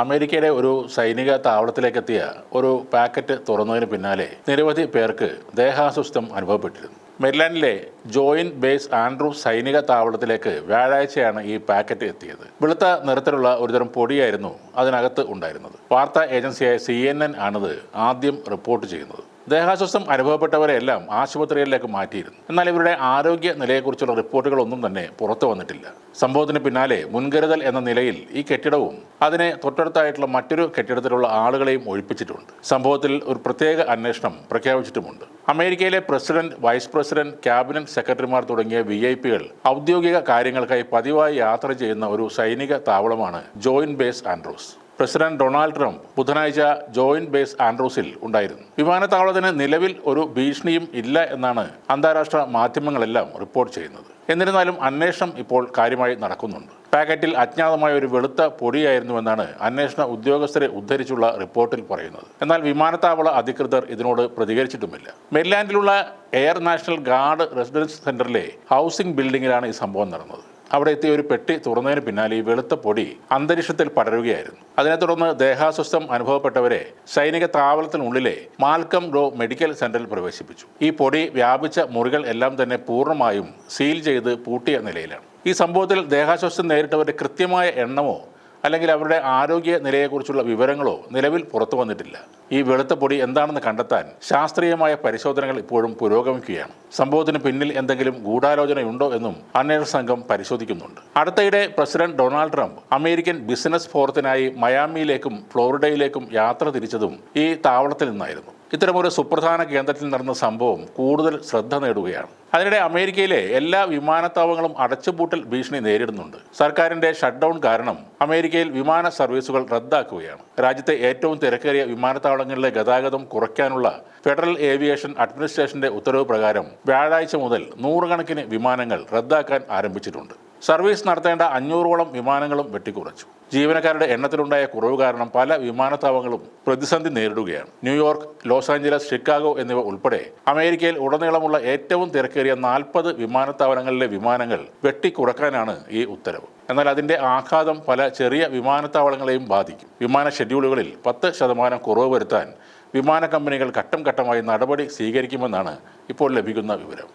അമേരിക്കയുടെ ഒരു സൈനിക താവളത്തിലേക്കെത്തിയ ഒരു പാക്കറ്റ് തുറന്നതിന് പിന്നാലെ നിരവധി പേർക്ക് ദേഹാസ്വസ്ഥം അനുഭവപ്പെട്ടിരുന്നു. മെരിലാൻഡിലെ ജോയിന്റ് ബേസ് ആൻഡ്രൂ സൈനിക താവളത്തിലേക്ക് വ്യാഴാഴ്ചയാണ് ഈ പാക്കറ്റ് എത്തിയത്. വെളുത്ത നിറത്തിലുള്ള ഒരുതരം പൊടിയായിരുന്നു അതിനകത്ത് ഉണ്ടായിരുന്നത്. വാർത്താ ഏജൻസിയായ സി എൻ എൻ ആണിത് ആദ്യം റിപ്പോർട്ട് ചെയ്യുന്നത്. ദേഹാസ്വസ്ഥം അനുഭവപ്പെട്ടവരെയെല്ലാം ആശുപത്രികളിലേക്ക് മാറ്റിയിരുന്നു. എന്നാൽ ഇവരുടെ ആരോഗ്യ നിലയെക്കുറിച്ചുള്ള റിപ്പോർട്ടുകളൊന്നും തന്നെ പുറത്തു വന്നിട്ടില്ല. സംഭവത്തിന് പിന്നാലെ മുൻകരുതൽ എന്ന നിലയിൽ ഈ കെട്ടിടവും അതിനെ തൊട്ടടുത്തായിട്ടുള്ള മറ്റൊരു കെട്ടിടത്തിലുള്ള ആളുകളെയും ഒഴിപ്പിച്ചിട്ടുണ്ട്. സംഭവത്തിൽ ഒരു പ്രത്യേക അന്വേഷണം പ്രഖ്യാപിച്ചിട്ടുമുണ്ട്. അമേരിക്കയിലെ പ്രസിഡന്റ് വൈസ് പ്രസിഡന്റ് ക്യാബിനറ്റ് സെക്രട്ടറിമാർ തുടങ്ങിയ വി ഐ പികൾ ഔദ്യോഗിക കാര്യങ്ങൾക്കായി പതിവായി യാത്ര ചെയ്യുന്ന ഒരു സൈനിക താവളമാണ് joint base Andrews. President Donald Trump ബുധനാഴ്ച ജോയിന്റ് ബേസ് ആൻഡ്രൂസിൽ ഉണ്ടായിരുന്നു. വിമാനത്താവളത്തിന് നിലവിൽ ഒരു ഭീഷണിയും ഇല്ല എന്നാണ് അന്താരാഷ്ട്ര മാധ്യമങ്ങളെല്ലാം റിപ്പോർട്ട് ചെയ്യുന്നത്. എന്നിരുന്നാലും അന്വേഷണം ഇപ്പോൾ കാര്യമായി നടക്കുന്നുണ്ട്. പാക്കറ്റിൽ അജ്ഞാതമായ ഒരു വെളുത്ത പൊടിയായിരുന്നുവെന്നാണ് അന്വേഷണ ഉദ്യോഗസ്ഥരെ ഉദ്ധരിച്ചുള്ള റിപ്പോർട്ടിൽ പറയുന്നത്. എന്നാൽ വിമാനത്താവള അധികൃതർ ഇതിനോട് പ്രതികരിച്ചിട്ടുമില്ല. മെരിലാൻഡിലുള്ള എയർ നാഷണൽ ഗാർഡ് റെസിഡൻസ് സെന്ററിലെ ഹൗസിംഗ് ബിൽഡിംഗിലാണ് ഈ സംഭവം നടന്നത്. അവിടെ എത്തിയ ഒരു പെട്ടി തുറന്നതിന് പിന്നാലെ ഈ വെളുത്ത പൊടി അന്തരീക്ഷത്തിൽ പടരുകയായിരുന്നു. അതിനെ തുടർന്ന് ദേഹാസ്വസ്ഥം അനുഭവപ്പെട്ടവരെ സൈനിക താവളത്തിനുള്ളിലെ മാൽക്കം റോ മെഡിക്കൽ സെന്ററിൽ പ്രവേശിപ്പിച്ചു. ഈ പൊടി വ്യാപിച്ച മുറികൾ എല്ലാം തന്നെ പൂർണമായും സീൽ ചെയ്ത് പൂട്ടിയ നിലയിലാണ്. ഈ സംഭവത്തിൽ ദേഹാസ്വസ്ഥം നേരിട്ടവരുടെ കൃത്യമായ എണ്ണമോ അല്ലെങ്കിൽ അവരുടെ ആരോഗ്യ നിലയെക്കുറിച്ചുള്ള വിവരങ്ങളോ നിലവിൽ പുറത്തു വന്നിട്ടില്ല. ഈ വെളുത്ത പൊടി എന്താണെന്ന് കണ്ടെത്താൻ ശാസ്ത്രീയമായ പരിശോധനകൾ ഇപ്പോഴും പുരോഗമിക്കുകയാണ്. സംഭവത്തിന് പിന്നിൽ എന്തെങ്കിലും ഗൂഢാലോചനയുണ്ടോ എന്നും അന്വേഷണ സംഘം പരിശോധിക്കുന്നുണ്ട്. അടുത്തയിടെ president Donald Trump American business ഫോറത്തിനായി മയാമിയിലേക്കും ഫ്ലോറിഡയിലേക്കും യാത്ര തിരിച്ചതും ഈ താവളത്തിൽ നിന്നായിരുന്നു. ഇത്തരമൊരു സുപ്രധാന കേന്ദ്രത്തിൽ നടന്ന സംഭവം കൂടുതൽ ശ്രദ്ധ നേടുകയാണ്. അതിനിടെ അമേരിക്കയിലെ എല്ലാ വിമാനത്താവളങ്ങളും അടച്ചുപൂട്ടൽ ഭീഷണി നേരിടുന്നുണ്ട്. സർക്കാരിന്റെ ഷട്ട് ഡൗൺ കാരണം അമേരിക്കയിൽ വിമാന സർവീസുകൾ റദ്ദാക്കുകയാണ്. രാജ്യത്തെ ഏറ്റവും തിരക്കേറിയ വിമാനത്താവളങ്ങളിലെ ഗതാഗതം കുറയ്ക്കാനുള്ള ഫെഡറൽ ഏവിയേഷൻ അഡ്മിനിസ്ട്രേഷന്റെ ഉത്തരവ് പ്രകാരം വ്യാഴാഴ്ച മുതൽ നൂറുകണക്കിന് വിമാനങ്ങൾ റദ്ദാക്കാൻ ആരംഭിച്ചിട്ടുണ്ട്. സർവീസ് നടത്തേണ്ട അഞ്ഞൂറോളം വിമാനങ്ങളും വെട്ടിക്കുറച്ചു. ജീവനക്കാരുടെ എണ്ണത്തിലുണ്ടായ കുറവ് കാരണം പല വിമാനത്താവളങ്ങളും പ്രതിസന്ധി നേരിടുകയാണ്. ന്യൂയോർക്ക് ലോസ് ആഞ്ചലസ് ഷിക്കാഗോ എന്നിവ ഉൾപ്പെടെ അമേരിക്കയിൽ ഉടനീളമുള്ള ഏറ്റവും തിരക്കേറിയ നാൽപ്പത് വിമാനത്താവളങ്ങളിലെ വിമാനങ്ങൾ വെട്ടിക്കുറക്കാനാണ് ഈ ഉത്തരവ്. എന്നാൽ അതിന്റെ ആഘാതം പല ചെറിയ വിമാനത്താവളങ്ങളെയും ബാധിക്കും. വിമാന ഷെഡ്യൂളുകളിൽ പത്ത് ശതമാനം കുറവ് വരുത്താൻ വിമാന കമ്പനികൾ ഘട്ടം ഘട്ടമായി നടപടി സ്വീകരിക്കുമെന്നാണ് ഇപ്പോൾ ലഭിക്കുന്ന വിവരം.